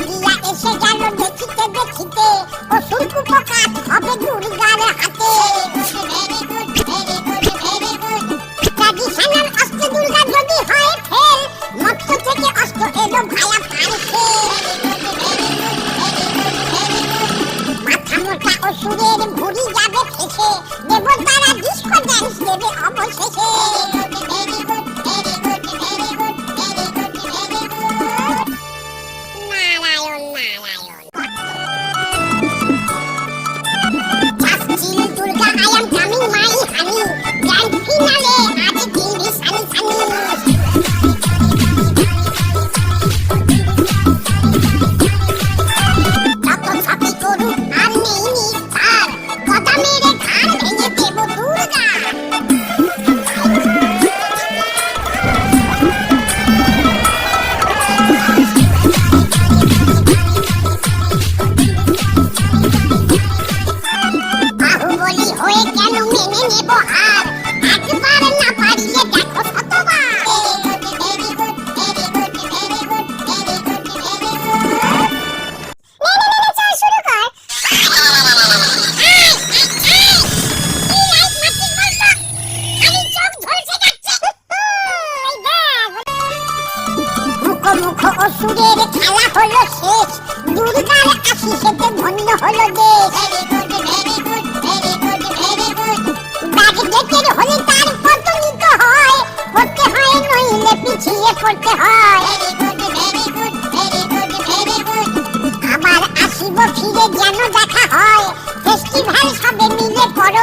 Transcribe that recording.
দিয়া এসে গেল দেখিতে দেখিতে। ও অসুর পোকা হবে দুর্গার হাতে। ট্র্যাডিশনাল অস্ত্র দুর্গা যদি হয় ফেল মত্ত থেকে অস্ত্র এলো ভায়া হয়ে কেন মেনে নেব হার একবার না পারিলে দেখো শতবার। অসুরের খেলা হলো শেষ। দুর্গার আশিসেতে ধন্য হলো দেশ। মিলে পিছিয়ে পড়তে হয়। আবার আসিব ফিরে যেন দেখা হয়। ফেস্টিভ্যাল সবে মিলে করো